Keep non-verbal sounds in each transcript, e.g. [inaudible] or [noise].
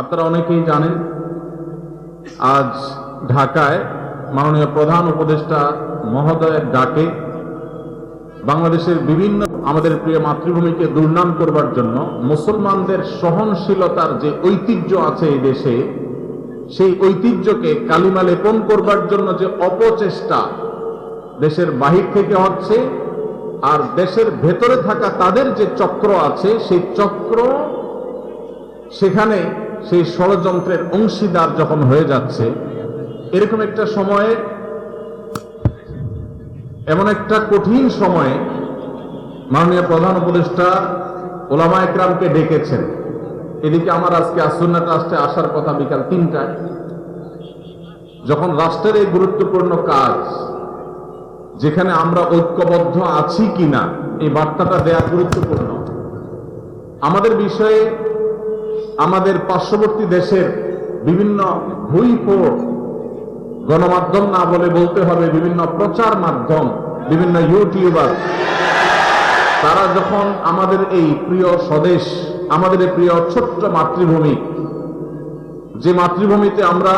আপনারা অনেকেই জানেন, আজ ঢাকায় মাননীয় প্রধান উপদেষ্টা মহোদয়ের ডাকে বাংলাদেশের বিভিন্ন আমাদের প্রিয় মাতৃভূমিকে দুর্নাম করবার জন্য মুসলমানদের সহনশীলতার যে ঐতিহ্য আছে এই দেশে, সেই ঐতিহ্যকে কালিমা লেপন করবার জন্য যে অপচেষ্টা দেশের বাহির থেকে হচ্ছে আর দেশের ভেতরে থাকা তাদের যে চক্র আছে, সেই চক্র সেখানে সেই ষড়যন্ত্রের অংশীদার যখন হয়ে যাচ্ছে, এরকম একটা সময়ে, এমন একটা কঠিন সময়ে মাননীয় প্রধান উপদেষ্টা ওলামা একরামকে ডেকেছেন। এদিকে আমার আজকে আসন্না রাষ্ট্রে আসার কথা বিকাল তিনটায়। যখন রাষ্ট্রের এই গুরুত্বপূর্ণ কাজ, যেখানে আমরা ঐক্যবদ্ধ আছি কিনা, এই বার্তাটা দেয়া গুরুত্বপূর্ণ। আমাদের বিষয়ে আমাদের পার্শ্ববর্তী দেশের বিভিন্ন ভুইফোর গণমাধ্যম না বলে বলতে হবে, বিভিন্ন প্রচার মাধ্যম, বিভিন্ন ইউটিউবার, তারা যখন আমাদের এই প্রিয় স্বদেশ, আমাদের এই প্রিয় ছোট্ট মাতৃভূমি, যে মাতৃভূমিতে আমরা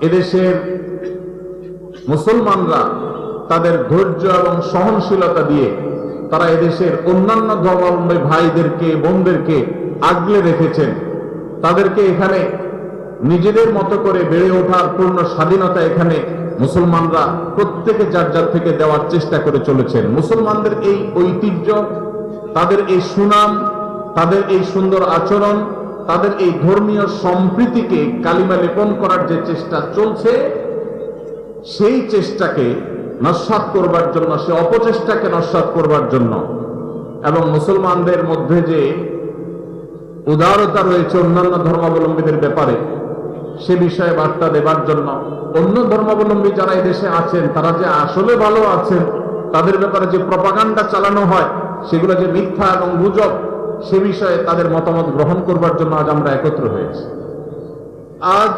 এদেশের মুসলমানরা তাদের ধৈর্য এবং সহনশীলতা দিয়ে তারা এদেশের অন্যান্য ধর্মাবলম্বী ভাইদেরকে, বোনদেরকে আগলে রেখেছেন। তাদেরকে এখানে নিজেদের মতো করে বেড়ে ওঠার পূর্ণ স্বাধীনতা এখানে মুসলমানরা প্রত্যেকে যার যার থেকে দেওয়ার চেষ্টা করে চলেছেন। মুসলমানদের এই ঐতিহ্য, তাদের এই সুনাম, তাদের এই সুন্দর আচরণ, তাদের এই ধর্মীয় সম্প্রীতিকে কালিমা লেপন করার যে চেষ্টা চলছে, সেই চেষ্টাকে নস্বাত করবার জন্য, সে অপচেষ্টাকে নস্বাত করবার জন্য এবং মুসলমানদের মধ্যে যে উদারতা রয়েছে অন্যান্য ধর্মাবলম্বীদের ব্যাপারে। সে বিষয়ে বার্তা দেবার জন্য অন্য ধর্মাবলম্বী যারা দেশে আছেন, তারা যে আসলে ভালো আছেন, তাদের ব্যাপারে যে প্রপাগান্ডা চালানো হয়, সেগুলো যে মিথ্যা এবং গুজব, সে বিষয়ে তাদের মতামত গ্রহণ করবার জন্য আজ আমরা একত্র হয়েছি। আজ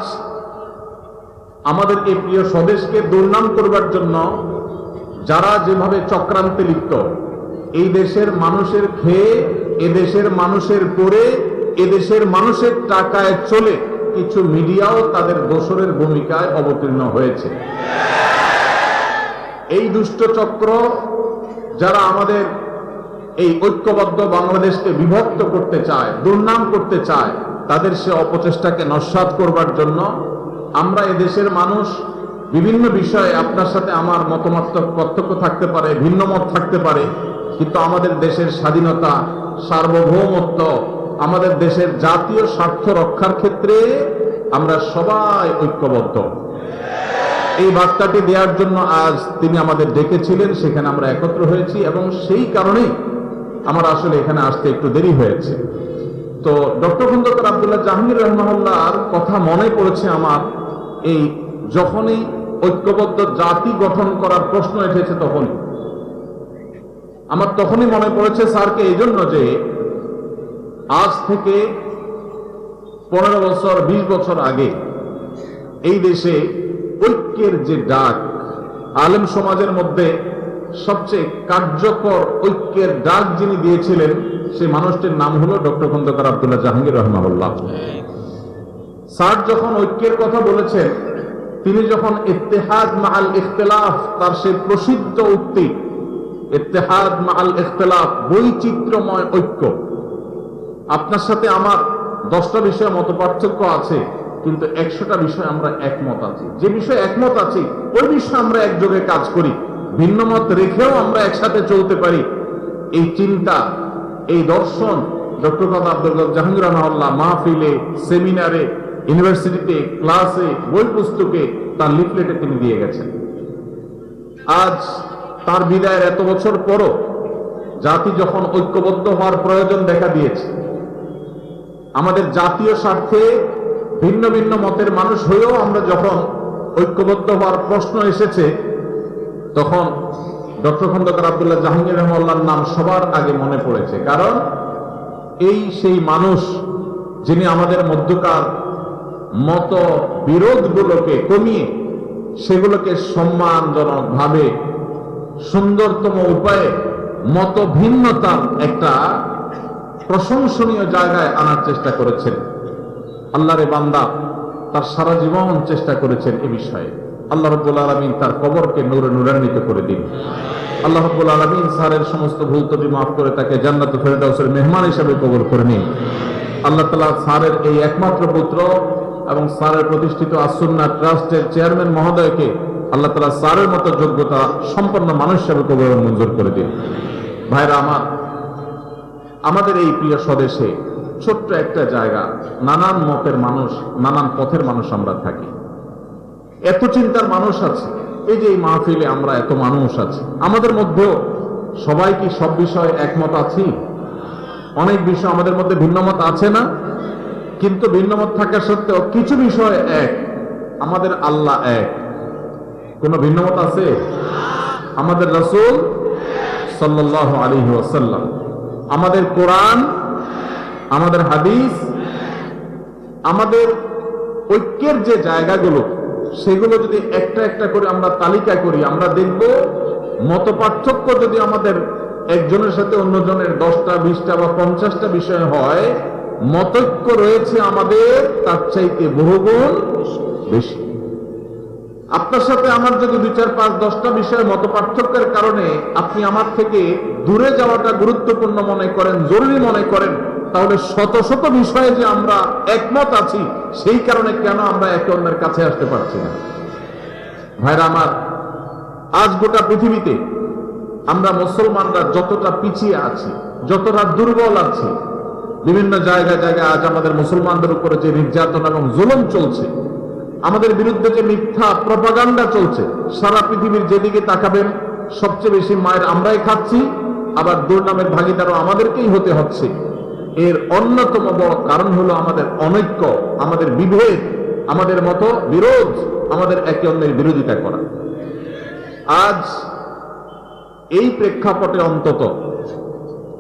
আমাদের এই প্রিয় স্বদেশকে দুর্নাম করবার জন্য যারা যেভাবে চক্রান্তে লিপ্ত, এই দেশের মানুষের খেয়ে এদেশের মানুষের পরে এ দেশের মানুষের টাকায় চলে কিছু মিডিয়াও তাদের দোসরের ভূমিকায় অবতীর্ণ হয়েছে। এই দুষ্ট চক্র যারা আমাদের এই ঐক্যবদ্ধ বাংলাদেশকে বিভক্ত করতে চায়, দুর্নাম করতে চায়, তাদের সে অপচেষ্টাকে নস্বাত করবার জন্য আমরা এদেশের মানুষ বিভিন্ন বিষয়ে আপনার সাথে আমার মতামত পার্থক্য থাকতে পারে ভিন্ন মত থাকতে পারে, কিন্তু আমাদের দেশের স্বাধীনতা সার্বভৌমত্ব আমাদের দেশের জাতীয় স্বার্থ রক্ষার ক্ষেত্রে আমরা সবাই ঐক্যবদ্ধ। এই বার্তাটি দেওয়ার জন্য আজ তিনি আমাদের ডেকেছিলেন, সেখানে আমরা একত্র হয়েছি এবং সেই কারণেই আমার আসলে এখানে আসতে একটু দেরি হয়েছে। তো ডক্টর খন্দকার আবদুল্লাহ জাহাঙ্গীর রহমাল্লার কথা মনে পড়েছে আমার, এই যখনই ঐক্যবদ্ধ জাতি গঠন করার প্রশ্ন এসেছে তখনই। আমার তখনই মনে পড়েছে স্যারকে এই জন্য যে আজ থেকে পনেরো বছর, বিশ বছর আগে এই দেশে ঐক্যের যে ডাক, আলেম সমাজের মধ্যে সবচেয়ে কার্যকর ঐক্যের ডাক যিনি দিয়েছিলেন, সেই মানুষটির নাম হলো ডক্টর খন্দকার আবদুল্লাহ জাহাঙ্গীর রহমাউল্লাহ স্যার যখন ঐক্যের কথা বলেছেন, তিনি যখন ইত্তেহাদ মাল ইখতলাফ, তার সেই প্রসিদ্ধ উক্তি, ইত্তেহাদ মাল ইখতলাফ, বৈচিত্র্যময় ঐক্য আপনার সাথে আমার দশটা বিষয়ে মত পার্থক্য আছে, কিন্তু একশোটা বিষয় আমরা একমত আছি। যে বিষয়ে একমত আছি, ওই বিষয়ে আমরা একযোগে কাজ করি। ভিন্ন মত রেখেও আমরা একসাথে চলতে পারি। এই চিন্তা, এই দর্শন, ডক্টর আব্দুল জাহাঙ্গীর রহমাল্লাহ মাহফিলে, সেমিনারে, ইউনিভার্সিটিতে, ক্লাসে, বই পুস্তকে তার লিফলেটে তিনি দিয়ে গেছেন। আজ তার বিদায়ের এত বছর পরও জাতি যখন ঐক্যবদ্ধ হওয়ার প্রয়োজন দেখা দিয়েছে আমাদের জাতীয় স্বার্থে ভিন্ন ভিন্ন মতের মানুষ হয়েও আমরা যখন ঐক্যবদ্ধ হওয়ার প্রশ্ন এসেছে, তখন ডক্টর খন্দকার আবদুল্লাহ জাহাঙ্গীর রহমাল্লার নাম সবার আগে মনে পড়েছে। কারণ এই সেই মানুষ যিনি আমাদের মধ্যকার মত বিরোধগুলোকে কমিয়ে সেগুলোকে সম্মানজনক ভাবে সুন্দরতম উপায়ে মত ভিন্নতার একটা প্রশংসনীয় জায়গায় আনার চেষ্টা করেছেন। আল্লাহরে বান্দা তার সারা জীবন চেষ্টা করেছেন এ বিষয়ে। আল্লাহ রব্বুল আলমিন তার কবরকে নূরে নূরান্বিত করে দিন। আল্লাহ রব্বুল আলমিন স্যারের সমস্ত ভুল ত্রুটি মাফ করে তাকে জান্নাত ফেরদাউসের মেহমান হিসাবে কবর করে নিন। আল্লাহ তালা স্যারের এই একমাত্র পুত্র এবং স্যারের প্রতিষ্ঠিত আসুন্না ট্রাস্টের চেয়ারম্যান মহোদয়কে আল্লাহ তালা স্যারের মতো যোগ্যতা সম্পন্ন মানুষ হিসাবে কবর মঞ্জুর করে দিন। ভাইরা আমার আমাদের এই প্রিয় স্বদেশে ছোট্ট একটা জায়গা, নানান মতের মানুষ, নানান পথের মানুষ আমরা থাকি। এত চিন্তার মানুষ আছে, এই যে এই মাহফিলে আমরা এত মানুষ আছি। আমাদের মধ্যেও সবাই কি সব বিষয়ে একমত আছি? অনেক বিষয় আমাদের মধ্যে ভিন্নমত আছে না? কিন্তু ভিন্নমত থাকা সত্ত্বেও কিছু বিষয় এক, আমাদের আল্লাহ এক। কোন ভিন্নমত আছে? আমাদের রসুল সাল্লাহ আলী ওয়াসাল্লাম। আমাদের কোরআন, আমাদের হাদিস, আমাদের ঐক্যের যে জায়গাগুলো, সেগুলো যদি একটা একটা করে আমরা তালিকা করি, আমরা দেখব মত পার্থক্য যদি আমাদের একজনের সাথে অন্যজনের দশটা, বিশটা বা পঞ্চাশটা বিষয় হয়, মতৈক্য রয়েছে আমাদের, তার চাইতে বহুগুণ বেশি। আপনার সাথে আমার যদি দুই চার পাঁচ দশটা বিষয়ে মত পার্থক্যের কারণে আপনি আমার থেকে দূরে যাওয়াটা গুরুত্বপূর্ণ মনে করেন, জরুরি মনে করেন, তাহলে শত শত বিষয়ে যে আমরা একমত আছি, সেই কারণে কেন আমরা একে অন্যের কাছে আসতে পারছি না? ভাইরা আমার, আজ গোটা পৃথিবীতে আমরা মুসলমানরা যতটা পিছিয়ে আছি, যতটা দুর্বল আছি, বিভিন্ন জায়গায় জায়গায় আজ আমাদের মুসলমানদের উপরে যে নির্যাতন এবং জুলম চলছে আমাদের বিরুদ্ধে যে মিথ্যা প্রপাগান্ডা চলছে, সারা পৃথিবীর যেদিকে তাকাবেন, সবচেয়ে বেশি মায়ের আমরাই খাচ্ছি, আবার দুর্নামের ভাগিদারও আমাদেরকেই হতে হচ্ছে। এর অন্যতম বড় কারণ হলো আমাদের অনৈক্য, আমাদের বিভেদ, আমাদের মতো বিরোধ, আমাদের একে অন্যের বিরোধিতা করা। আজ এই প্রেক্ষাপটে অন্তত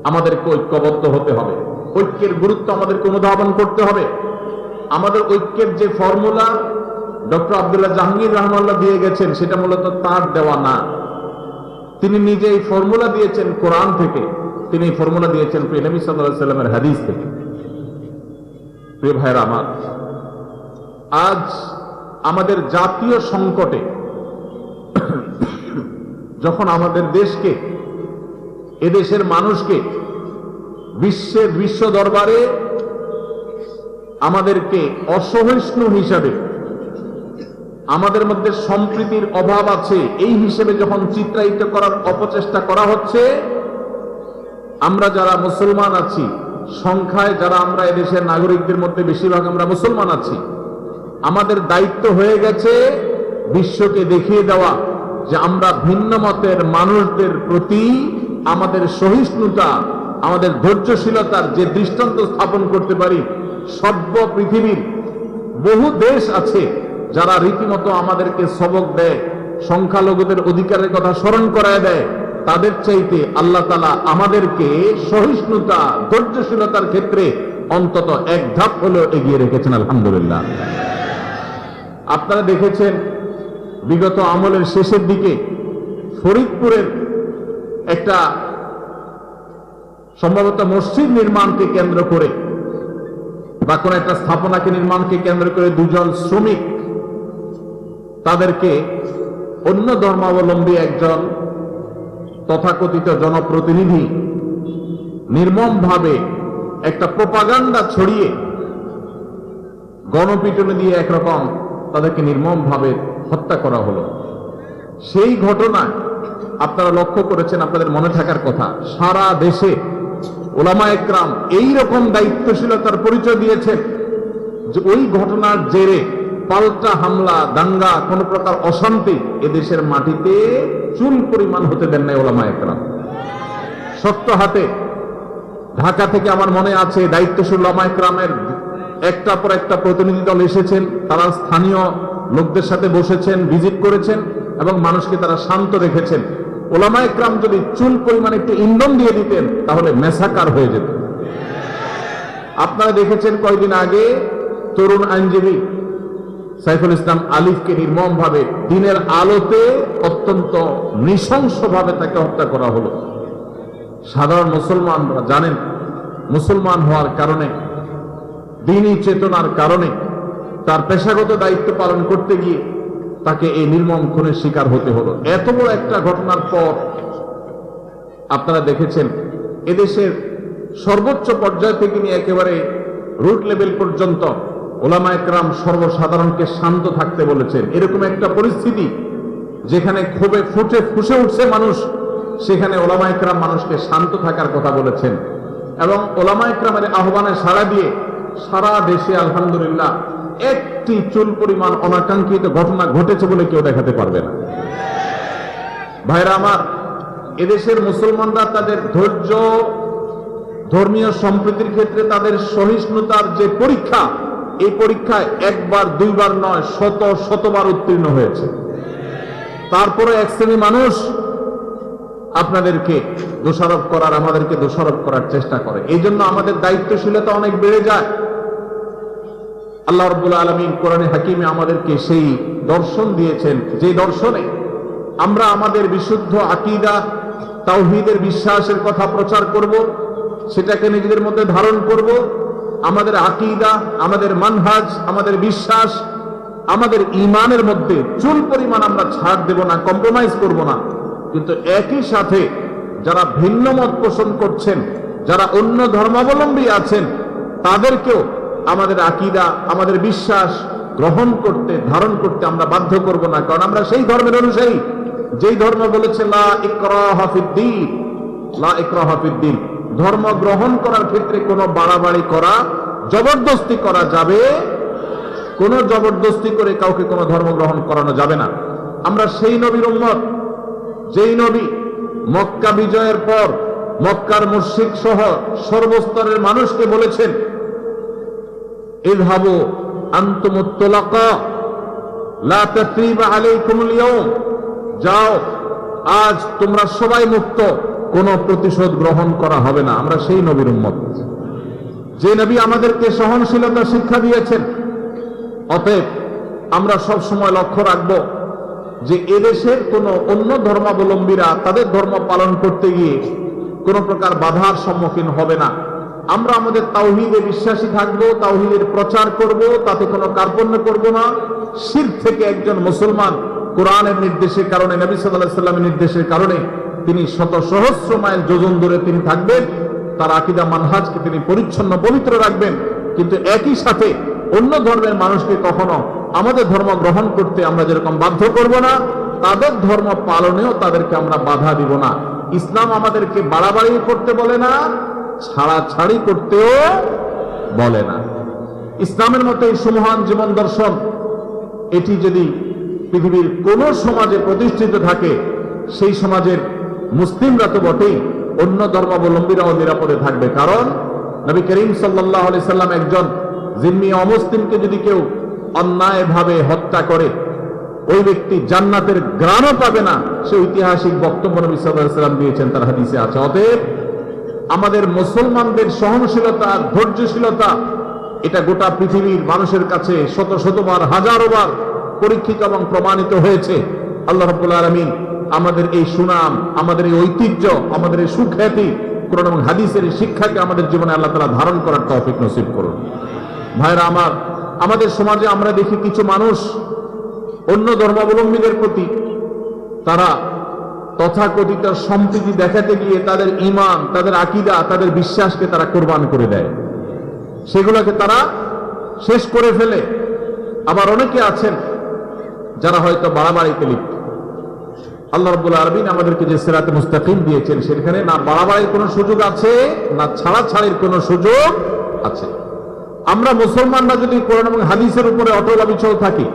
আমাদেরকে ঐক্যবদ্ধ হতে হবে। ঐক্যের গুরুত্ব আমাদেরকে অনুধাবন করতে হবে। আমাদের ঐক্যের যে ফর্মুলা ডক্টর আব্দুল্লাহ জাহাঙ্গীর রহমাল্লাহ দিয়ে গেছেন, সেটা মূলত তার দেওয়া না। তিনি নিজে এই ফর্মুলা দিয়েছেন কোরআন থেকে। তিনি এই ফর্মুলা দিয়েছেন প্রিয় নবী সাল্লামের হাদিস থেকে। প্রিয় ভাইয়ের আমার, আজ আমাদের জাতীয় সংকটে যখন আমাদের দেশকে, এদেশের মানুষকে, বিশ্বের বিশ্ব দরবারে আমাদেরকে অসহিষ্ণু হিসাবে আমাদের মধ্যে সম্প্রীতির অভাব আছে। এই হিসেবে যখন চিত্রায়িত করার অপচেষ্টা করা হচ্ছে, আমরা যারা মুসলমান আছি, সংখ্যায় যারা আমরা এদেশের নাগরিকদের মধ্যে বেশিরভাগ আমরা মুসলমান আছি, আমাদের দায়িত্ব হয়ে গেছে বিশ্বকে দেখিয়ে দেওয়া যে আমরা ভিন্ন মতের মানুষদের প্রতি আমাদের সহিষ্ণুতা, আমাদের ধৈর্যশীলতার যে দৃষ্টান্ত স্থাপন করতে পারি, সর্ব পৃথিবীর বহু দেশ আছে যারা রীতিমতো আমাদেরকে সবক দেয়, সংখ্যালঘুদের অধিকারের কথা স্মরণ করায় দেয়, তাদের চাইতে আল্লাহ তালা আমাদেরকে সহিষ্ণুতা, ধৈর্যশীলতার ক্ষেত্রে অন্তত এক ধাপ হলেও এগিয়ে রেখেছেন, আলহামদুলিল্লাহ। আপনারা দেখেছেন, বিগত আমলের শেষের দিকে ফরিদপুরের একটা সম্ভবত মসজিদ নির্মাণকে কেন্দ্র করে বা কোন একটা স্থাপনাকে নির্মাণকে কেন্দ্র করে দুজন শ্রমিক তাদেরকে অন্য ধর্মাবলম্বী একজন তথাকথিত জনপ্রতিনিধি নির্মমভাবে একটা প্রপাগান্ডা ছড়িয়ে গণপিটনে দিয়ে একরকম তাদেরকে নির্মমভাবে হত্যা করা হলো। সেই ঘটনা আপনারা লক্ষ্য করেছেন, আপনাদের মনে থাকার কথা। সারা দেশে ওলামা একরাম এইরকম দায়িত্বশীলতার পরিচয় দিয়েছেন যে ওই ঘটনার জেরে পাল্টা হামলা, দাঙ্গা, কোন প্রকার অশান্তি এদেশের মাটিতে চুল পরিমাণ হতে দেন নাই ওলামা একরাম। শক্ত হাতে। ঢাকা থেকে আমার মনে আছে দায়িত্বশীল ওলামা একরামের একটা পর একটা প্রতিনিধি দল এসেছেন, তারা স্থানীয় লোকদের সাথে বসেছেন, ভিজিট করেছেন এবং মানুষকে তারা শান্ত রেখেছেন। ওলামা একরাম যদি চুল পরিমাণ একটু ইন্ধন দিয়ে দিতেন, তাহলে মেসাকার হয়ে যেত। আপনারা দেখেছেন কয়েকদিন আগে তরুণ আইনজীবী সাইফুল ইসলাম আলিফকে নির্মম ভাবে দিনের আলোতে অত্যন্ত নৃশংসভাবে তাকে হত্যা করা হলো। সাধারণ মুসলমানরা জানেন, মুসলমান হওয়ার কারণে দিনই চেতনার কারণে তার পেশাগত দায়িত্ব পালন করতে গিয়ে তাকে এই নির্মম খুনের শিকার হতে হলো। এত বড় একটা ঘটনার পর আপনারা দেখেছেন, এদেশের সর্বোচ্চ পর্যায় থেকে নিয়ে একেবারে রুট লেভেল পর্যন্ত ওলামা একরাম সর্বসাধারণকে শান্ত থাকতে বলেছেন। এরকম একটা পরিস্থিতি যেখানে ক্ষোভে ফুটে ফুসে উঠছে মানুষ, সেখানে ওলামা একরাম মানুষকে শান্ত থাকার কথা বলেছেন। এবং ওলামা একরামের আহ্বানে সাড়া দিয়ে সারা দেশে আলহামদুলিল্লাহ একটি চুল পরিমাণ অনাকাঙ্ক্ষিত ঘটনা ঘটেছে বলে কেউ দেখাতে পারবে না। ভাইরা আমার, এদেশের মুসলমানরা তাদের ধৈর্য, ধর্মীয় সম্প্রীতির ক্ষেত্রে তাদের সহিষ্ণুতার যে পরীক্ষা এই পরীক্ষায় একবার, দুইবার নয়, শত, শতবার উত্তীর্ণ হয়েছে। তারপরে এক শ্রেণি মানুষ আপনাদেরকে দোষারোপ করার, আমাদেরকে দোষারোপ করার চেষ্টা করে। এই জন্য আমাদের দায়িত্বশীলতা অনেক বেড়ে যায়। আল্লাহ রব্বুল আলমিন কোরআনে হাকিমে আমাদেরকে সেই দর্শন দিয়েছেন। যে দর্শনে আমরা আমাদের বিশুদ্ধ আকিদা, তাওহিদের বিশ্বাসের কথা প্রচার করব, সেটাকে নিজেদের মধ্যে ধারণ করব আমাদের আকিদা, আমাদের মানহাজ, আমাদের বিশ্বাস, আমাদের ইমানের মধ্যে চুল পরিমাণ আমরা ছাড় দেব না কম্প্রোমাইজ করব না। কিন্তু একই সাথে যারা ভিন্ন মত পোষণ করছেন, যারা অন্য ধর্মাবলম্বী আছেন, তাদেরকেও আমাদের আকিদা, আমাদের বিশ্বাস গ্রহণ করতে, ধারণ করতে আমরা বাধ্য করব না। কারণ আমরা সেই ধর্মের অনুসারী। যেই ধর্ম বলেছে, লা ইকরাহা ফিদ্দীন লা ইকরাহা ফিদ্দীন ধর্ম গ্রহণ করার ক্ষেত্রে কোনো বাড়াবাড়ি করা, জবরদস্তি করা যাবে? কোনো জবরদস্তি করে কাউকে কোনো ধর্ম গ্রহণ করানো যাবে না। আমরা সেই নবীর উম্মত, যেই নবী মক্কা বিজয়ের পর মক্কার মুর্শিদ সহ সর্বস্তরের মানুষকে বলেছেন, ইযহাবু আনতুমুত তুলাকা লা তাসরিবা আলাইকুমুল ইয়াউম, যাও, আজ তোমরা সবাই মুক্ত। কোনো প্রতিশোধ গ্রহণ করা হবে না। আমরা সেই নবীর উম্মত। যে নবী আমাদেরকে সহনশীলতা শিক্ষা দিয়েছেন, অতএব আমরা সব সময় লক্ষ্য রাখব যে এদেশের কোন অন্য ধর্মাবলম্বীরা তাদের ধর্ম পালন করতে গিয়ে কোন প্রকার বাধার সম্মুখীন হবে না। আমরা আমাদের তাওহিদে বিশ্বাসী থাকব, তাওহিদের প্রচার করব, তাতে কোনো কার্পণ্য করব না। শির থেকে একজন মুসলমান কোরআনের নির্দেশের কারণে, নবী সাল্লাহ সাল্লামের নির্দেশের কারণে তিনি শত সহস্র মাইল যোজন ধরে তিনি থাকবেন, তার আকিদা মানহাজকে তিনি পরিচ্ছন্ন, পবিত্র রাখবেন। কিন্তু একই সাথে অন্য ধর্মের মানুষকে কখনো আমাদের ধর্ম গ্রহণ করতে আমরা যেরকম বাধ্য করব না, তাদের ধর্ম পালনেও তাদেরকে আমরা বাধা দিব না। ইসলাম আমাদেরকে বাড়াবাড়ি করতে বলে না, ছাড়াছাড়ি করতেও বলে না। ইসলামের মতো এই সুমহান জীবন দর্শন, এটি যদি পৃথিবীর কোন সমাজে প্রতিষ্ঠিত থাকে, সেই সমাজের মুসলিমরা তো বটেই। অন্য ধর্মাবলম্বীরাও নিরাপদে থাকবে। কারণ নবী করিম সাল্লাহ সাল্লাম একজন জিম্মি অমুসলিমকে যদি কেউ অন্যায়ভাবে হত্যা করে, ওই ব্যক্তি জান্নাতের গ্রামও পাবে না। সে ঐতিহাসিক বক্তব্য নবী সাল্লাহ সাল্লাম দিয়েছেন, তার হাদিসে আছে। অতএব আমাদের মুসলমানদের সহনশীলতা, ধৈর্যশীলতা, এটা গোটা পৃথিবীর মানুষের কাছে শত শতবার, হাজারো বার পরীক্ষিত এবং প্রমাণিত হয়েছে। আল্লাহ রব্বুল আলমিন আমাদের এই সুনাম, আমাদের এই ঐতিহ্য, আমাদের এই সুখ্যাতি কোরআন এবং হাদিসের এই শিক্ষাকে আমাদের জীবনে আল্লাহ তালা ধারণ করার তৌফিক নসিব করুন। ভাইরা আমার, আমাদের সমাজে আমরা দেখি কিছু মানুষ অন্য ধর্মাবলম্বীদের প্রতি তারা তথাকথিত সম্প্রীতি দেখাতে গিয়ে তাদের ইমান তাদের আকিদা, তাদের বিশ্বাসকে তারা কোরবান করে দেয়। সেগুলোকে তারা শেষ করে ফেলে। আবার অনেকে আছেন যারা হয়তো বাড়াবাড়িতে লিপ্ত। আল্লাহ রব্বুল আরবিন আমাদেরকে যে সেরাতে মুস্তাকিম দিয়েছেন, সেখানে না বাড়াবাড়ির কোনো সুযোগ আছে, না ছাড়াছাড়ির কোনো সুযোগ আছে। আমরা মুসলমানরা যদি কোরআন এবং হাদিসের উপরে অটল অবিচল থাকি,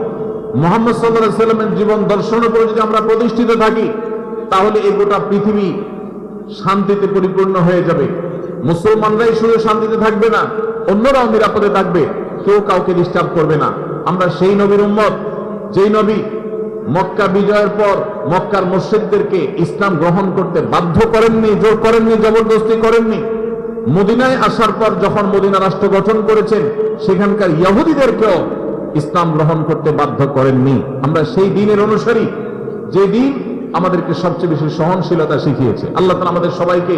মোহাম্মদ সাল্লাহ সাল্লামের জীবন দর্শনের উপরে যদি আমরা প্রতিষ্ঠিত থাকি, তাহলে এই গোটা পৃথিবী শান্তিতে পরিপূর্ণ হয়ে যাবে। মুসলমানরাই শুধু শান্তিতে থাকবে না, অন্যরাও নিরাপদে থাকবে, কেউ কাউকে ডিস্টার্ব করবে না। আমরা সেই নবীর উম্মত, যেই নবী মক্কা বিজয়ের পর মক্কার মসজিদদেরকে ইসলাম গ্রহণ করতে বাধ্য করেননি, জোর করেননি, জবরদস্তি করেননি। মদিনায় আসার পর যখন মদিনা রাষ্ট্র গঠন করেছেন সেখানকার ইয়াহুদিদেরকেও ইসলাম গ্রহণ করতে বাধ্য করেননি। আমরা সেই দিনের অনুসারী, যে দিন আমাদেরকে সবচেয়ে বেশি সহনশীলতা শিখিয়েছে। আল্লাহ তালা আমাদের সবাইকে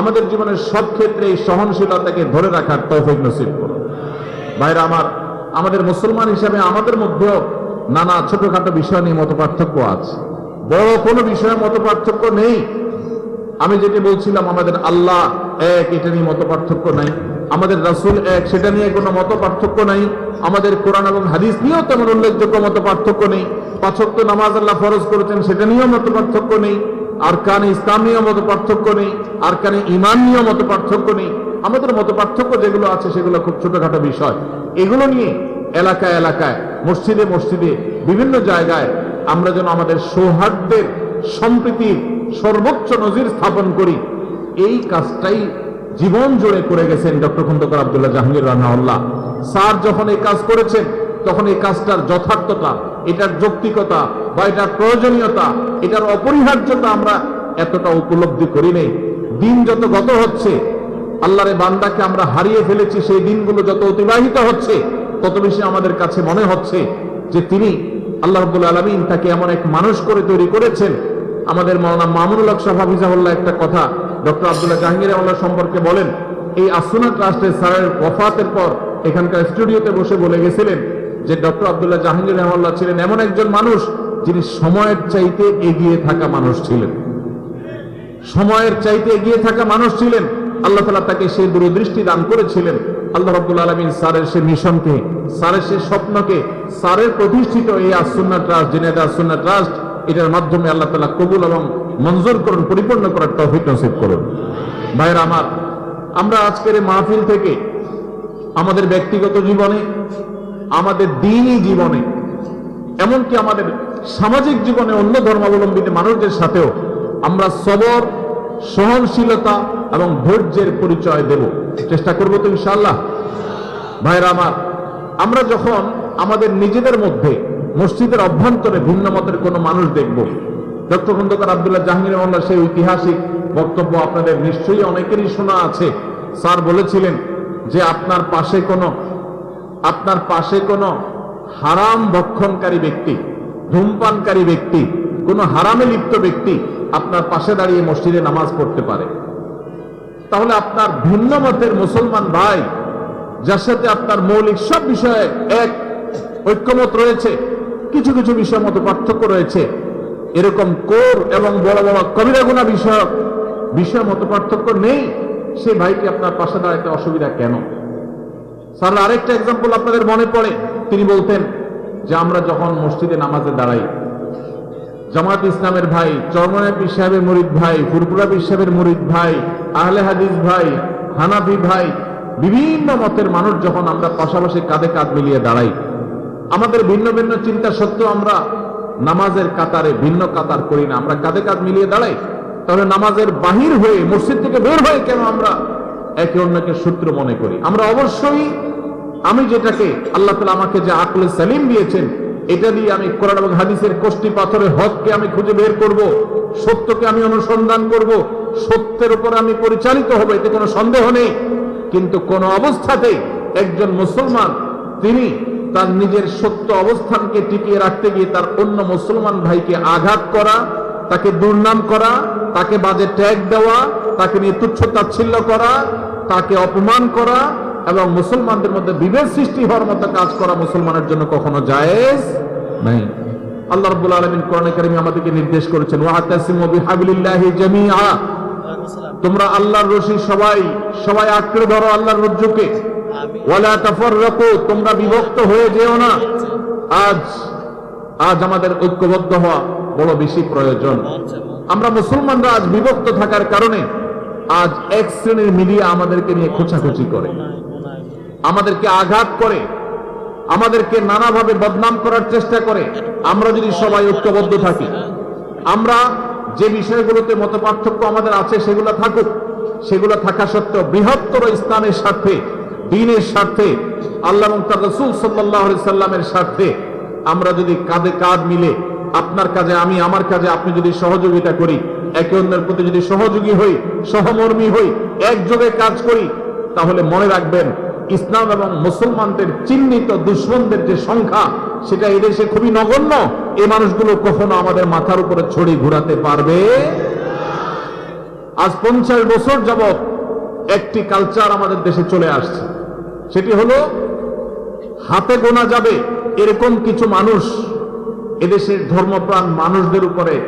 আমাদের জীবনের সব ক্ষেত্রে এই সহনশীলতাকে ধরে রাখার তৌফিক নসিব করুন। ভাইরা আমার, আমাদের মুসলমান হিসাবে আমাদের মধ্যেও নানা ছোটখাটো বিষয় নিয়ে মত পার্থক্য আছে। বড় কোনো বিষয়ে মত পার্থক্য নেই। আমি যেটি বলছিলাম, আমাদের আল্লাহ এক, এটা নিয়ে মত পার্থক্য নাই। আমাদের রাসুল এক, সেটা নিয়ে কোনো মত পার্থক্য নাই। আমাদের কোরআন এবং হাদিস নিয়েও তেমন উল্লেখযোগ্য মত পার্থক্য নেই পাঁচক্ত নামাজ আল্লাহ ফরজ করেছেন, সেটা নিয়েও মত পার্থক্য নেই। আর কানে ইসলাম নিয়েও মত পার্থক্য নেই। আর কানে ইমান নিয়েও মত পার্থক্য নেই। আমাদের মত পার্থক্য যেগুলো আছে, সেগুলো খুব ছোটখাটো বিষয়। এগুলো নিয়ে এলাকায় এলাকায় মসজিদে মসজিদে বিভিন্ন জায়গায় আমরা যেন আমাদের সৌহার্দ্যের সম্প্রীতির সর্বোচ্চ নজির স্থাপন করি। এই কাজটাই জীবন জুড়ে করে গেছেন ডক্টর খন্দকার আব্দুল্লাহ জাহাঙ্গীর রানাউল্লাহ স্যার যখন এই কাজ করেছেন, তখন এই কাজটার যথার্থতা, এটার যৌক্তিকতা বা এটার প্রয়োজনীয়তা, এটার অপরিহার্যতা আমরা এতটা উপলব্ধি করি নেই। দিন যত গত হচ্ছে, আল্লাহরে বান্দাকে আমরা হারিয়ে ফেলেছি, সেই দিনগুলো যত অতিবাহিত হচ্ছে তত বেশি আমাদের কাছে মনে হচ্ছে যে তিনি আল্লাহ আলমিন তাকে এমন এক মানুষ করে তৈরি করেছেন। আমাদের মৌলানা মামুনুল হক সাহ হাফিজাহুল্লাহ একটা কথা ডক্টর আবদুল্লাহ জাহাঙ্গীর আল্লাহ সম্পর্কে বলেন, এই আসুনা ট্রাস্টের স্যারের ওফাতের পর এখানকার স্টুডিওতে বসে বলে গেছিলেন যে ডক্টর আব্দুল্লাহ জাহাঙ্গীর রহমাল্লাহ ছিলেন এমন একজন মানুষ যিনি সময়ের চাইতে এগিয়ে থাকা মানুষ ছিলেন। সময়ের চাইতে এগিয়ে থাকা মানুষ ছিলেন। আল্লাহ তালা তাকে সেই দূরদৃষ্টি দান করেছিলেন। আল্লাহ রব্বুল আলমিন স্যারের সে মিশনকে, স্যারের সে স্বপ্নকে, স্যারের প্রতিষ্ঠিত এই আসুন্না ট্রাস্ট জেনেদা আসুন্না ট্রাস্ট, এটার মাধ্যমে আল্লাহ তালা কবুল এবং মঞ্জুর করুন পরিপূর্ণ করার তৌফিক নসিব করুন। ভাইরা আমার, আমরা আজকের এই মাহফিল থেকে আমাদের ব্যক্তিগত জীবনে, আমাদের দিনই জীবনে, এমনকি আমাদের সামাজিক জীবনে অন্য ধর্মাবলম্বী মানুষদের সাথেও আমরা সবর, সহনশীলতা এবং ধৈর্যের পরিচয় দেব। চেষ্টা করব তো ইনশাল্লাহ ভাইরা আমার, আমরা যখন আমাদের নিজেদের মধ্যে মসজিদের অভ্যন্তরে ভিন্ন মতের কোনো মানুষ দেখব, ডক্টর খন্দকার আব্দুল্লাহ জাহাঙ্গীর মোল্লা সেই ঐতিহাসিক বক্তব্য আপনাদের নিশ্চয়ই অনেকেরই শোনা আছে। স্যার বলেছিলেন যে আপনার পাশে কোনো, আপনার পাশে কোনো হারাম ভক্ষণকারী ব্যক্তি, ধূমপানকারী ব্যক্তি, কোনো হারামে লিপ্ত ব্যক্তি আপনার পাশে দাঁড়িয়ে মসজিদে নামাজ পড়তে পারে। তাহলে আপনার ভিন্ন মতের মুসলমান ভাই, যার সাথে আপনার মৌলিক সব বিষয়ে এক ঐক্যমত রয়েছে, কিছু কিছু বিষয় মতো পার্থক্য রয়েছে, এরকম কোর এবং বড় বড় কবিরা গুণা বিষয়ক বিষয় মতো পার্থক্য নেই, সেই ভাইকে আপনার পাশে দাঁড়াইতে অসুবিধা কেন? স্যার, আরেকটা এক্সাম্পল আপনাদের মনে পড়ে। তিনি বলতেন যে, আমরা যখন মসজিদে নামাজে দাঁড়াই জামাত ইসলামের ভাই চরমনায় পীর সাহেবের মুরিদ ভাই ফুরপুরা পীর সাহেবের মুরিদ ভাই, আহলে হাদিস ভাই, হানাফি ভাই, বিভিন্ন মতের মানুষ যখন আমরা পাশাপাশি কাঁধে কাঁধ মিলিয়ে দাঁড়াই, আমাদের ভিন্ন ভিন্ন চিন্তা সত্ত্বেও আমরা নামাজের কাতারে ভিন্ন কাতার করি না। আমরা কাঁধে কাঁধ মিলিয়ে দাঁড়াই, তাহলে নামাজের বাহির হয়ে, মসজিদ থেকে বের হয়ে কেন আমরা একে অন্যকে সূত্র মনে করি? আমরা অবশ্যই, আমি যেটাকে আল্লাহ তালা আমাকে যে আকলে সালিম দিয়েছেন এটা দিয়ে আমি কোরআন এবং হাদিসের কোষ্টি পাথরের হককে আমি খুঁজে বের করব, সত্যকে আমি অনুসন্ধান করব, সত্যের উপর আমি পরিচালিত হব, এতে কোনো সন্দেহ নেই। কিন্তু কোন অবস্থাতে একজন মুসলমান, তিনি তার নিজের সত্য অবস্থানকে টিকিয়ে রাখতে গিয়ে তার অন্য মুসলমান ভাইকে আঘাত করা, তাকে দুর্নাম করা, তাকে বাজে ট্যাগ দেওয়া, তাকে নিয়ে তুচ্ছ তাচ্ছিল্য করা, তাকে অপমান করা এবং মুসলমানদের মধ্যে বিভেদ সৃষ্টি হওয়ার মতো কাজ করা মুসলমানের জন্য কখনো জায়েজ নাই। আল্লাহ রাব্বুল আলামিন কোরআনে কারিমে আমাদেরকে নির্দেশ করেছেন ওয়াতাসিমু বিহাবিলিল্লাহি জামিআ। তোমরা আল্লাহর রশি সবাই সবাই আঁকড়ে ধরো আল্লাহর রজ্জুকে। ওয়ালা তাফাররাকু তোমরা বিভক্ত হয়ে যেও না। আজ আজ আমাদের ঐক্যবদ্ধ হওয়া বড় বেশি প্রয়োজন। আমরা মুসলমানরা আজ বিভক্ত থাকার কারণে আজ এক শ্রেণির মিডিয়া আমাদেরকে নিয়ে খোঁচাখুচি করে। আমাদেরকে আঘাত করে, আমাদেরকে নানাভাবে বদনাম করার চেষ্টা করে, আমরা যদি সবাই ঐক্যবদ্ধ থাকি, আমরা যে বিষয়গুলোতে মত পার্থক্য আমাদের আছে সেগুলো থাকুক, সেগুলো থাকা সত্ত্বেও বৃহত্তর ইসলামের স্বার্থে, দিনের স্বার্থে, আল্লাহ এবং রসুল সাল্লাহ সাল্লামের স্বার্থে আমরা যদি কাঁধে কাঁধ মিলে আপনার কাজে, আমি আমার কাজে, আপনি যদি সহযোগিতা করি, একে অন্যের প্রতি যদি সহযোগী হই, সহমর্মী হই, একযোগে কাজ করি, তাহলে মনে রাখবেন ইসলাম এবং মুসলমানদের চিহ্নিত দুশ্মনদের যে সংখ্যা, সেটা এদেশে খুবই নগণ্য। এ মানুষগুলো কখনো আমাদের মাথার উপরে ছড়ি ঘুরাতে পারবে? আজ পঞ্চাশ বছর যাবৎ একটি কালচার আমাদের দেশে চলে আসছে। সেটি হলো, হাতে গোনা যাবে এরকম কিছু মানুষ এদেশের ধর্মপ্রাণ মানুষদের উপরে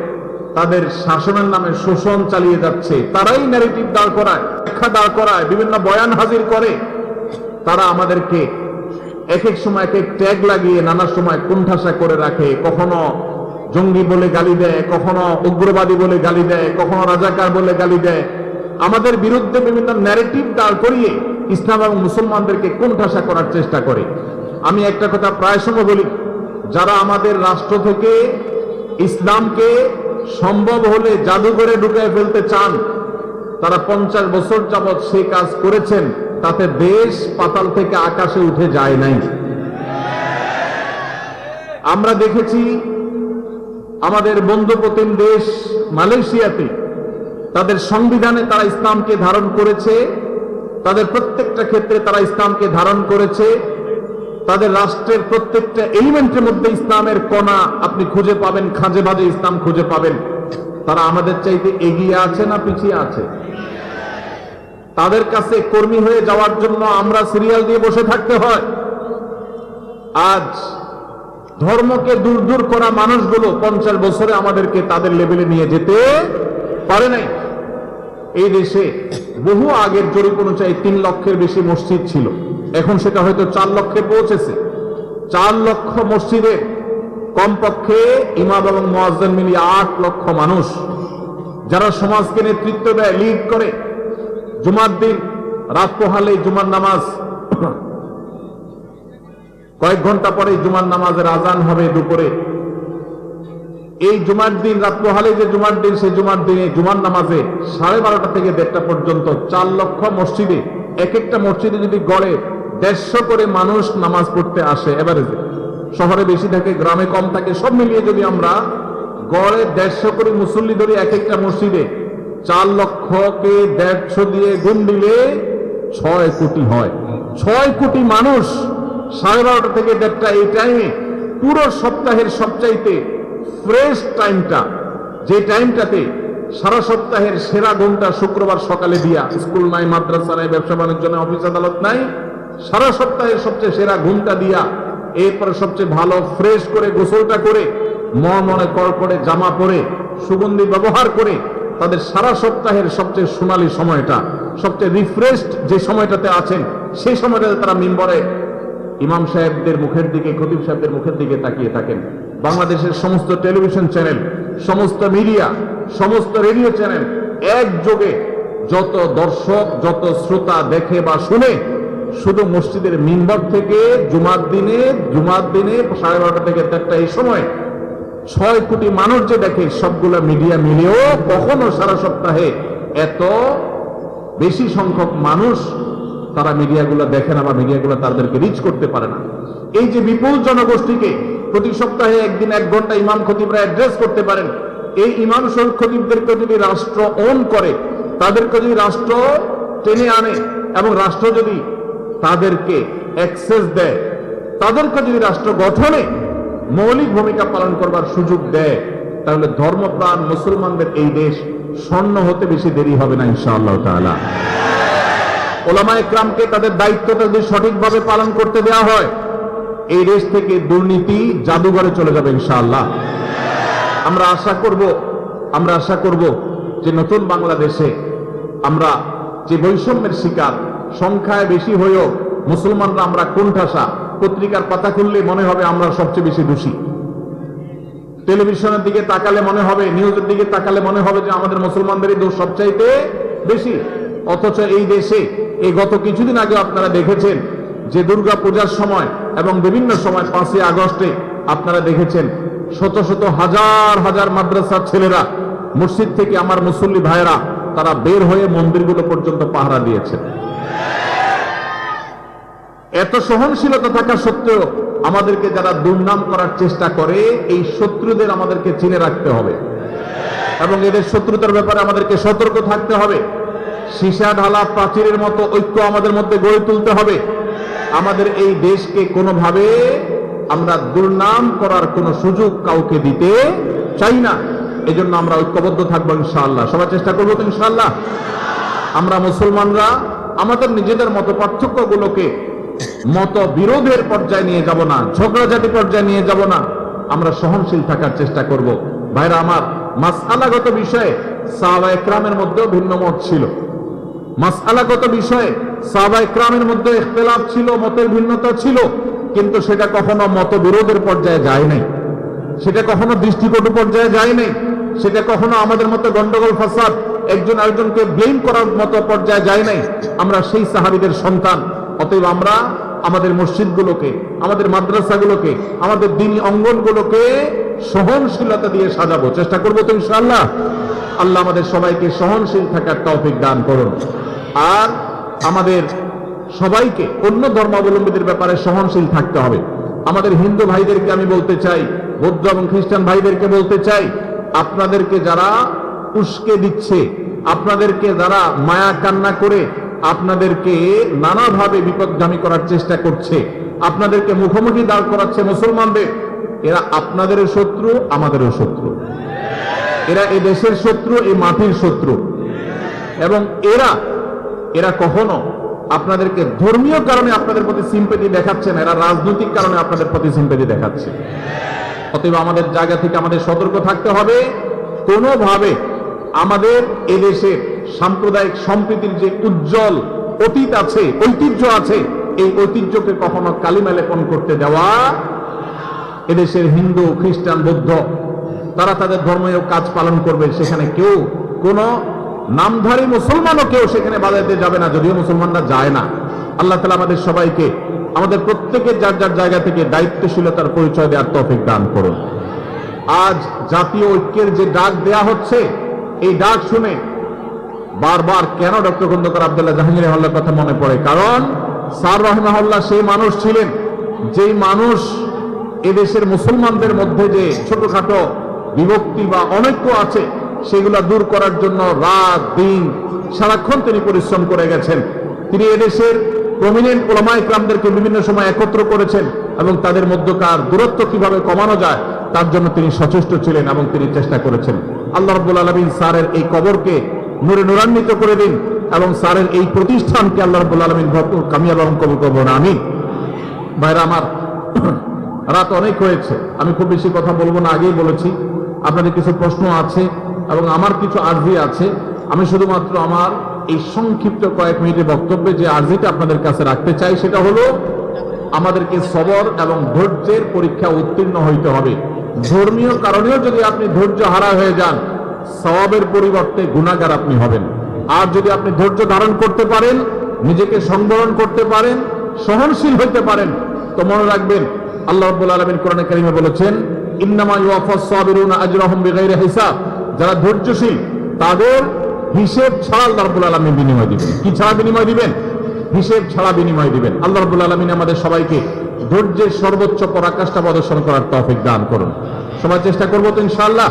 তাদের শাসনের নামে শোষণ চালিয়ে যাচ্ছে। তারাই ন্যারেটিভ দাঁড় করায়, ব্যাখ্যা দাঁড় করায়, বিভিন্ন বয়ান হাজির করে। তারা আমাদেরকে এক এক সময় এক এক ট্যাগ লাগিয়ে নানা সময় কুণ্ঠাসা করে রাখে। কখনো জঙ্গি বলে গালি দেয়, কখনো উগ্রবাদী বলে গালি দেয়, কখনো রাজাকার বলে গালি দেয়। আমাদের বিরুদ্ধে বিভিন্ন ন্যারেটিভ দাঁড় করিয়ে ইসলাম এবং মুসলমানদেরকে কুণ্ঠাসা করার চেষ্টা করে। আমি একটা কথা প্রায় সময় বলি, যারা আমাদের রাষ্ট্র থেকে ইসলামকে সম্ভব হলে জাদুঘরে ঢুকায় ফেলতে চান, তারা পঞ্চাশ বছর যাবৎ সে কাজ করেছেন। তাতে দেশ পাতাল থেকে আকাশে উঠে যায় নাই। আমরা দেখেছি আমাদের বন্ধুপ্রতিম দেশ মালয়েশিয়াতে তাদের সংবিধানে তারা ইসলামকে ধারণ করেছে, তাদের প্রত্যেকটা ক্ষেত্রে তারা ইসলামকে ধারণ করেছে, তাদের রাষ্ট্রের প্রত্যেকটা এলিমেন্টের মধ্যে ইসলামের কণা আপনি খুঁজে পাবেন, খাঁজে বাজে ইসলাম খুঁজে পাবেন। তারা আমাদের চাইতে এগিয়ে আছে না পিছিয়ে আছে? তাদের কাছে কর্মী হয়ে যাওয়ার জন্য আমরা সিরিয়াল দিয়ে বসে থাকতে হয়। আজ ধর্মকে দূর দূর করা মানুষগুলো পঞ্চাশ বছরে আমাদেরকে তাদের লেভেলে নিয়ে যেতে পারে নাই। এই দেশে বহু আগের জরিপ অনুযায়ী তিন লক্ষের বেশি মসজিদ ছিল। এখন সেটা হয়তো চার লক্ষে পৌঁছেছে। চার লক্ষ মসজিদে কমপক্ষে ইমাম এবং মোয়াজ্জেন মিলিয়ে আট লক্ষ মানুষ, যারা সমাজকে নেতৃত্ব দেয় লিড করে জুমার দিন, রাত পোহালে জুমার নামাজ। কয়েক ঘণ্টা পরে জুমার নামাজের আজান হবে দুপুরে। এই জুমার দিন, রাত পোহালে যে জুমার দিন, সেই জুমার দিনে জুমার নামাজে সাড়ে বারোটা থেকে দেড়টা পর্যন্ত চার লক্ষ মসজিদে, এক একটা মসজিদে যদি গড়ে দেড়শো করে মানুষ নামাজ পড়তে আসে এভারেজে শহরে বেশি থাকে, গ্রামে কম থাকে, সব মিলিয়ে যদি আমরা গড়ে দেড়শো করে মুসল্লি ধরি এক একটা মসজিদে চার লক্ষকে দেড়শো দিয়ে গুণ দিলে ছয় কোটি হয়। ছয় কোটি মানুষ সাড়ে বারোটা থেকে দেড়টা এই টাইমে পুরো সপ্তাহের সবচাইতে ফ্রেশ টাইমটা যে টাইমটাতে সারা সপ্তাহের সেরা ঘণ্টা শুক্রবার সকালে দিয়া স্কুল নাই, মাদ্রাসা নাই, ব্যবসা বাণিজ্য নাই, অফিস আদালত নাই, সারা সপ্তাহের সবচেয়ে সেরা ঘুমটা দিয়া এরপরে সবচেয়ে ভালো ফ্রেশ করে গোসলটা করে, মন মনে কর করে জামা পরে, সুগন্ধি ব্যবহার করে তাদের সারা সপ্তাহের সবচেয়ে সোনালী সময়টা, সবচেয়ে রিফ্রেশড যে সময়টাতে আছেন সেই সময়টাতে তারা মিম্বরে ইমাম সাহেবদের মুখের দিকে, খতিব সাহেবদের মুখের দিকে তাকিয়ে থাকেন। বাংলাদেশের সমস্ত টেলিভিশন চ্যানেল সমস্ত মিডিয়া সমস্ত রেডিও চ্যানেল একযোগে যত দর্শক, যত শ্রোতা দেখে বা শুনে শুধু মসজিদের মিম্বর থেকে জুমার দিনে জুমার দিনে সাড়ে বারোটা থেকে দেড়টা এই সময় ছয় কোটি মানুষ যে দেখে সবগুলা মিডিয়া মিলেও কখনো সারা সপ্তাহে এত বেশি সংখ্যক মানুষ তারা মিডিয়াগুলো দেখে না বা মিডিয়াগুলো তাদেরকে রিচ করতে পারে না। এই যে বিপুল জনগোষ্ঠীকে প্রতি সপ্তাহে একদিন এক ঘণ্টা ইমাম খতিবরা অ্যাড্রেস করতে পারেন, এই ইমাম শরীফ খতিবদেরকে যদি রাষ্ট্র ওন করে, তাদেরকে যদি রাষ্ট্র টেনে আনে এবং রাষ্ট্র যদি তাদেরকে অ্যাক্সেস দেয়, তাদেরকে যদি রাষ্ট্র গঠনে মৌলিক ভূমিকা পালন করবার সুযোগ দেয়, তাহলে ধর্মপ্রাণ মুসলমানদের এই দেশ স্বর্ণ হতে বেশি দেরি হবে না, ইনশাআল্লাহ তাআলা। ওলামা একরামকে তাদের দায়িত্বটা যদি সঠিকভাবে পালন করতে দেওয়া হয়, এই দেশ থেকে দুর্নীতি জাদুঘরে চলে যাবে, ইনশাআল্লাহ। আমরা আশা করব, আমরা আশা করব যে নতুন বাংলাদেশে আমরা যে বৈষম্যের শিকার, সংখ্যায় বেশি হয়েও মুসলমানরা আমরা কোণঠাসা পত্রিকার পাতা খুললে মনে হবে আমরা সবচেয়ে বেশি দোষী। টেলিভিশনের দিকে তাকালে মনে হবে, নিউজের দিকে তাকালে মনে হবে যে আমাদের মুসলমানদেরই দোষ সবচাইতে বেশি। অথচ এই দেশে, এই গত কিছুদিন আগে আপনারা দেখেছেন যে দুর্গা পূজার সময় এবং বিভিন্ন সময় পাঁচই আগস্টে আপনারা দেখেছেন শত শত হাজার হাজার মাদ্রাসার ছেলেরা, মসজিদ থেকে আমার মুসল্লি ভাইয়েরা, তারা বের হয়ে মন্দিরগুলো পর্যন্ত পাহারা দিয়েছেন এত সহনশীলতা থাকা সত্ত্বেও আমাদেরকে যারা দুর্নাম করার চেষ্টা করে, এই শত্রুদের আমাদেরকে চিনে রাখতে হবে। এবং এদের শত্রুতার ব্যাপারে আমাদেরকে সতর্ক থাকতে হবে। সীসা ঢালা প্রাচীরের মতো ঐক্য আমাদের মধ্যে গড়ে তুলতে হবে। আমাদের এই দেশকে কোনোভাবে আমরা দুর্নাম করার কোনো সুযোগ কাউকে দিতে চাই না। এজন্য আমরা ঐক্যবদ্ধ থাকব ইনশাআল্লাহ। সবাই চেষ্টা করব তো ইনশাআল্লাহ? আমরা মুসলমানরা, আমাদের নিজেদের মতো পার্থক্যগুলোকে মত বিরোধের পর্যায়ে নিয়ে যাব না, ঝগড়াঝাটি পর্যায়ে নিয়ে যাব না। আমরা সহনশীল থাকার চেষ্টা করব। ভাইরা, আমার মাসআলাগত বিষয়ে সাহাবা একরামের মধ্যেও ভিন্ন মত ছিল। মাসআলাগত বিষয়ে সাহাবা একরামের মধ্যে ইখতিলাফ ছিল, মতের ভিন্নতা ছিল, কিন্তু সেটা কখনো মতবিরোধের পর্যায়ে যায় নাই। সেটা কখনো দৃষ্টিকটু পর্যায়ে যায় নাই। সেটা কখনো আমাদের মতো গন্ডগোল, ফাসাদ, একজন আরেকজনকে ব্লেম করার মতো পর্যায়ে যায় নাই। আমরা সেই সাহাবিদের সন্তান অতএব আমরা আমাদের মসজিদগুলোকে, আমাদের মাদ্রাসাগুলোকে, আমাদের দিনী অঙ্গনগুলোকে সহনশীলতা দিয়ে সাজাবো। চেষ্টা করব তো ইনশাআল্লাহ। আল্লাহ আমাদের সবাইকে সহনশীল থাকার তৌফিক দান করুন। আর আমাদের সবাইকে অন্য ধর্মাবলম্বীদের ব্যাপারে সহনশীল থাকতে হবে। আমাদের হিন্দু ভাইদেরকে আমি বলতে চাই, বৌদ্ধ এবং খ্রিস্টান ভাইদেরকে বলতে চাই, আপনাদেরকে যারা উস্কে দিচ্ছে, আপনাদেরকে যারা মায়া কান্না করে আপনাদেরকে নানাভাবে বিপদগামী করার চেষ্টা করছে। আপনাদেরকে মুখোমুখি দাঁড় করাচ্ছে মুসলমানদের। এরা আপনাদেরও শত্রু, আমাদেরও শত্রু। এরা এ দেশের শত্রু এই মাটির শত্রু। এবং এরা এরা কখনো আপনাদেরকে ধর্মীয় কারণে আপনাদের প্রতি সিম্পেতি দেখাচ্ছে না, এরা রাজনৈতিক কারণে আপনাদের প্রতি সিম্পেতি দেখাচ্ছে। অতএব আমাদের জায়গা থেকে আমাদের সতর্ক থাকতে হবে। কোনোভাবে আমাদের এদেশের সাম্প্রদায়িক সম্প্রীতির যে উজ্জ্বল অতীত আছে, ঐতিহ্য আছে, এই ঐতিহ্যকে কখনো কালিমা লেপন করতে দেওয়া এদেশের হিন্দু, খ্রিস্টান, বৌদ্ধ, তারা তাদের ধর্মীয় কাজ পালন করবে। সেখানে কেউ কোন নামধারী মুসলমানও কেউ সেখানে বাজাইতে যাবে না, যদিও মুসলমানরা যায় না। আল্লাহ তালা আমাদের সবাইকে, আমাদের প্রত্যেকের যার যার জায়গা থেকে দায়িত্বশীলতার পরিচয় দেওয়ার তফিক দান করুন। আজ জাতীয় ঐক্যের যে ডাক দেয়া হচ্ছে, এই ডাক শুনে বারবার কেন ডক্টর খন্দকার আবদুল্লাহ জাহাঙ্গীর রহমার কথা মনে পড়ে? কারণ স্যার রহমাহুল্লাহ সেই মানুষ ছিলেন, যেই মানুষ এদেশের মুসলমানদের মধ্যে যে ছোটখাটো বিভক্তি বা অনৈক্য আছে, সেগুলা দূর করার জন্য রাত, দিন, সারাক্ষণ তিনি পরিশ্রম করে গেছেন। তিনি এদেশের প্রমিনেন্ট ওলামা ইকরামদেরকে বিভিন্ন সময় একত্র করেছেন এবং তাদের মধ্যকার দূরত্ব কীভাবে কমানো যায়, তার জন্য তিনি সচেষ্ট ছিলেন এবং তিনি চেষ্টা করেছেন। আল্লাহ রব্বুল আলমিন স্যারের এই কবরকে নূরে নূরান্বিত করে দিন এবং স্যারের এই প্রতিষ্ঠানকে আল্লাহ রব্বুল আলমিন ভরপুর কামিয়াব এবং কবুল করব না আমি ভাইরা আমার [clears throat] রাত অনেক হয়েছে আমি খুব বেশি কথা বলব না আগেই বলেছি। আপনাদের কিছু প্রশ্ন আছে এবং আমার কিছু আর্জি আছে। আমি শুধুমাত্র আমার এই সংক্ষিপ্ত কয়েক মিনিটের বক্তব্যে যে আর্জিটা আপনাদের কাছে রাখতে চাই সেটা হলো আমাদেরকে সবর এবং ধৈর্যের পরীক্ষা উত্তীর্ণ হইতে হবে। ধর্মীয় কারণেও যদি আপনি ধৈর্য হারা হয়ে যান সওয়াবের পরিবর্তে গুণাগার আপনি হবেন। আর যদি আপনি ধৈর্য ধারণ করতে পারেন, নিজেকে সংবরণ করতে পারেন, সহনশীল হইতে পারেন, তো মনে রাখবেন, আল্লাহ আলামিন কোরআনে কারিমে বলেছেন যারা ধৈর্যশীল, তাদের হিসেব ছাড়া আল্লাহ রাব্বুল আলামিন বিনিময় দিবেন। কি ছাড়া বিনিময় দিবেন? হিসেব ছাড়া বিনিময় দিবেন। আল্লাহ আলামিন আমাদের সবাইকে ধৈর্যের সর্বোচ্চ পরাকাষ্ঠা প্রদর্শন করার তৌফিক দান করুন। সবাই চেষ্টা করব তো ইনশাআল্লাহ।